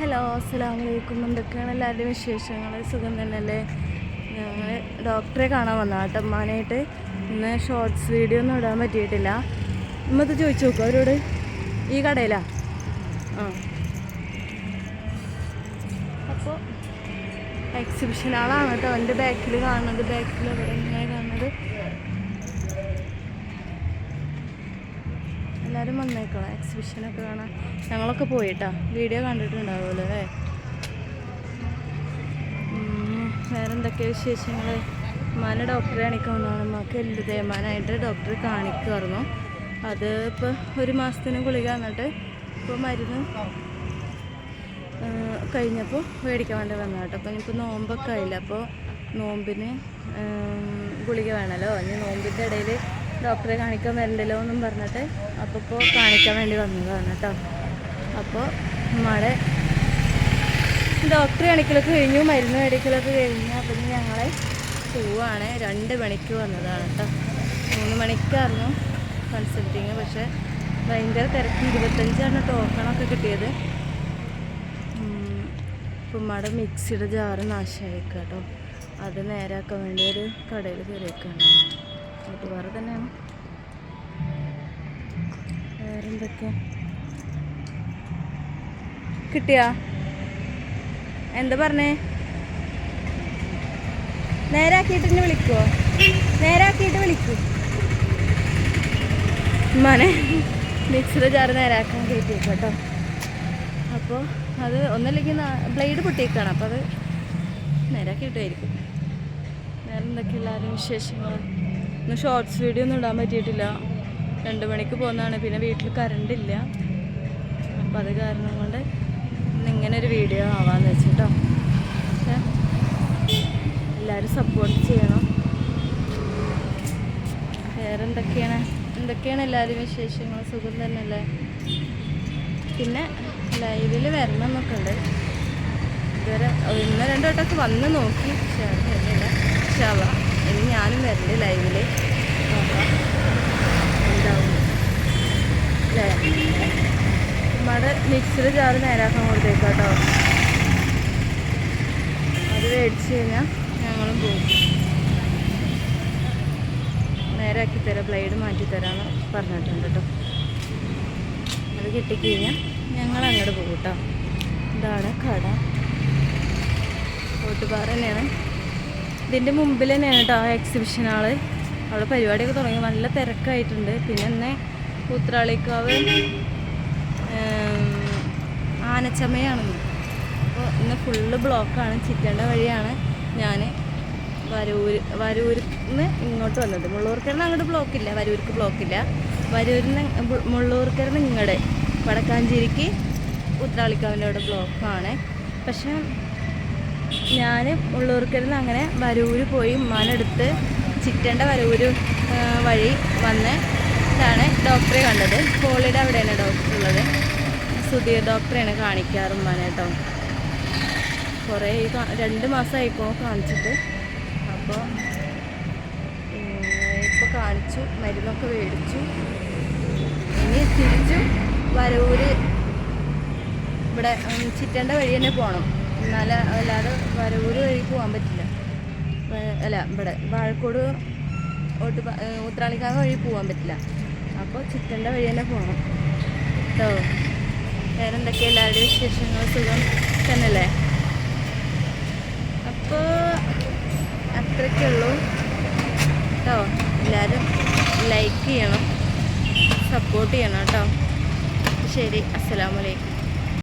Hello അസ്സാം വലൈക്കും എന്തൊക്കെയാണ് എല്ലാവരുടെയും വിശേഷങ്ങൾ സുഖം തന്നെയല്ലേ? ഞങ്ങൾ ഡോക്ടറെ കാണാൻ വന്ന കേട്ടോ അമ്മാനായിട്ട് ഇന്ന് ഷോർട്സ് വീഡിയോ ഒന്നും ഇടാൻ പറ്റിയിട്ടില്ല. ഇമ്മത്ത് ചോദിച്ചു നോക്കും അവരോട്? ഈ കടയിലാ? ആ. അപ്പോൾ എക്സിബിഷൻ ആളാണ് കേട്ടോ. എന്റെ ബാക്കിൽ കാണുന്നത് ബാക്കിൽ അവിടെ ഇങ്ങനെ കാണുന്നത്. എല്ലാവരും വന്നേക്കണം. എക്സിബിഷനൊക്കെ കാണാൻ. ഞങ്ങളൊക്കെ പോയിട്ടാ. വീഡിയോ കണ്ടിട്ടുണ്ടാവുമല്ലോ അല്ലേ? ഉം, വേറെ എന്തൊക്കെ വിശേഷങ്ങൾ ഉമ്മാനെ ഡോക്ടറെ കാണിക്കാൻ വന്നതാണ് ഉമ്മക്ക് എല്ല് തേമാനായിട്ട് ഡോക്ടറെ കാണിക്കുമായിരുന്നു അത് ഇപ്പോൾ ഒരു മാസത്തിന് ഗുളിക എന്നിട്ട് ഇപ്പോൾ മരുന്ന് കഴിഞ്ഞപ്പോൾ മേടിക്കാൻ വേണ്ടി വന്ന കേട്ടോ. അപ്പോൾ ഇനിയിപ്പോൾ നോമ്പൊക്കെ ആയില്ല? അപ്പോൾ നോമ്പിന് ഗുളിക വേണമല്ലോ ഇനി നോമ്പിന്റെ ഇടയിൽ ഡോക്ടറെ കാണിക്കാൻ വരണ്ടല്ലോ എന്നും പറഞ്ഞിട്ട് അപ്പോൾ ഇപ്പോൾ കാണിക്കാൻ വേണ്ടി വന്നതാണ് കേട്ടോ അപ്പോൾ നമ്മളെ ഡോക്ടറെ കാണിക്കലൊക്കെ കഴിഞ്ഞു മരുന്ന് മേടിക്കലൊക്കെ കഴിഞ്ഞു. അപ്പം ഞങ്ങളെ പോവാണ്. രണ്ട് മണിക്ക് വന്നതാണ് കേട്ടോ മൂന്ന് മണിക്കായിരുന്നു കൺസൾട്ടിങ്. പക്ഷേ ഭയങ്കര തിരക്ക്. ഇരുപത്തഞ്ചാണ് ടോക്കണൊക്കെ കിട്ടിയത്. ഉമ്മയുടെ മിക്സിയുടെ ജാറ് നാശമായി കേട്ടോ അത് നേരാക്കാൻ വേണ്ടി ഒരു കടയിൽ കയറിയേക്കാണ്. വീട്ടുകാർ തന്നെയാണ്. വേറെന്തൊക്കെയാ കിട്ടിയ? എന്താ പറഞ്ഞേ? നേരാക്കിയിട്ട് എന്നെ വിളിക്കുവോ നേരാക്കിയിട്ട് വിളിക്കൂ. മനെ മിക്സർ ജാർ നേരാക്കാൻ കയറ്റിയേക്കും കേട്ടോ. അപ്പോൾ അത് ഒന്നല്ലെങ്കിൽ ബ്ലേഡ് പൊട്ടിയേക്കാണ്. അപ്പോൾ അത് നേരാക്കിയിട്ടായിരിക്കും. വേറെ എല്ലാവരും വിശേഷങ്ങൾ ഇന്ന് ഷോർട്സ് വീഡിയോ ഒന്നും ഇടാൻ പറ്റിയിട്ടില്ല. രണ്ട് മണിക്ക് പോകുന്നതാണ്. പിന്നെ വീട്ടിൽ കറണ്ട് ഇല്ല. അപ്പം അത് കാരണം കൊണ്ട് ഇന്ന് ഇങ്ങനെ ഒരു വീഡിയോ ആവാന്ന് വെച്ചിട്ടോ. എല്ലാവരും സപ്പോർട്ട് ചെയ്യണം. വേറെ എന്തൊക്കെയാണ് എന്തൊക്കെയാണ് എല്ലാവരും വിശേഷങ്ങൾ? സുഖം തന്നെയല്ലേ? പിന്നെ ലൈവിൽ വരണം എന്നൊക്കെ ഉണ്ട്. ഇതുവരെ ഇന്ന് രണ്ടു വട്ടമൊക്കെ വന്ന് നോക്കി. പക്ഷേ അത് വരുന്നില്ല പക്ഷേ ഇനി ഞാനും വരണ്ട് ലൈവിൽ നമ്മുടെ മിക്സിൽ ജാറ് നേരാക്കാൻ കൊടുത്തേക്കാം കേട്ടോ അത് മേടിച്ച് കഴിഞ്ഞാൽ ഞങ്ങളും പോകും നേരാക്കി തരാം ബ്ലേഡ് മാറ്റി തരാമെന്ന് പറഞ്ഞിട്ടുണ്ട് കേട്ടോ. അത് കിട്ടിക്കഴിഞ്ഞാൽ ഞങ്ങൾ അങ്ങോട്ട് പോകും കേട്ടോ. ഇതാണ് കട. ഓട്ടുപാറ തന്നെയാണ്. ഇതിന്റെ മുമ്പിൽ തന്നെയാണ് കേട്ടോ എക്സിബിഷൻ ആൾ അവിടെ പരിപാടിയൊക്കെ തുടങ്ങി. നല്ല തിരക്കായിട്ടുണ്ട്. പിന്നെ എന്നെ ആനച്ചമയാണ് ആനച്ചമയാണെന്ന് അപ്പോൾ ഇന്ന് ഫുള്ള് ബ്ലോക്കാണ് ചിറ്റേണ്ട വഴിയാണ് ഞാൻ വരൂർ വരൂരിൽ ഇങ്ങോട്ട് വന്നത്. മുള്ളൂർക്കരന്ന് അങ്ങോട്ട് ബ്ലോക്കില്ല വരൂർക്ക് ബ്ലോക്കില്ല വരൂരിൽ നിന്ന് മുള്ളൂർക്കരന്ന് ഇങ്ങോട്ട് വടക്കാഞ്ചേരിക്ക് ഉത്രാളിക്കാവിന്റെ അവിടെ ബ്ലോക്കാണ് പക്ഷേ ഞാൻ ഉള്ളൂർക്കരുന്ന് അങ്ങനെ വരൂര് പോയി ഉമ്മാനെടുത്ത് ചിറ്റേണ്ട വരൂര് വഴി വന്ന് ഇതാണ് ഡോക്ടറെ കണ്ടത്. കോളിയുടെ അവിടെയാണ് ഡോക്ടർ ഉള്ളത്. സുധീർ ഡോക്ടറെയാണ് കാണിക്കാറ് ഉമ്മാനെ കേട്ടോ. കുറേ രണ്ട് മാസം രണ്ട് മാസമായിക്കോ കാണിച്ചിട്ട്. അപ്പോൾ ഇപ്പോൾ കാണിച്ചു മരുന്നൊക്കെ മേടിച്ചു. ഇനി തിരിച്ചു വരൂര് ഇവിടെ ചിറ്റേണ്ട വഴി തന്നെ പോകണം എന്നാല അല്ലാതെ വരവൂര് വഴി പോകാൻ പറ്റില്ല. അല്ല ഇവിടെ വാഴക്കോട് ഓട്ട് ഊത്രാളിക്കാവ് വഴി പോകാൻ പറ്റില്ല. അപ്പോൾ ചിറ്റേണ്ട വഴി തന്നെ പോകണം കേട്ടോ വേറെ എന്തൊക്കെ എല്ലാവരുടെയും വിശേഷങ്ങൾ? സുഖം തന്നെയല്ലേ? അപ്പോൾ അത്രയ്ക്കുള്ളൂ കേട്ടോ എല്ലാവരും ലൈക്ക് ചെയ്യണം. സപ്പോർട്ട് ചെയ്യണം കേട്ടോ ശരി അസ്സലാമലൈക്കും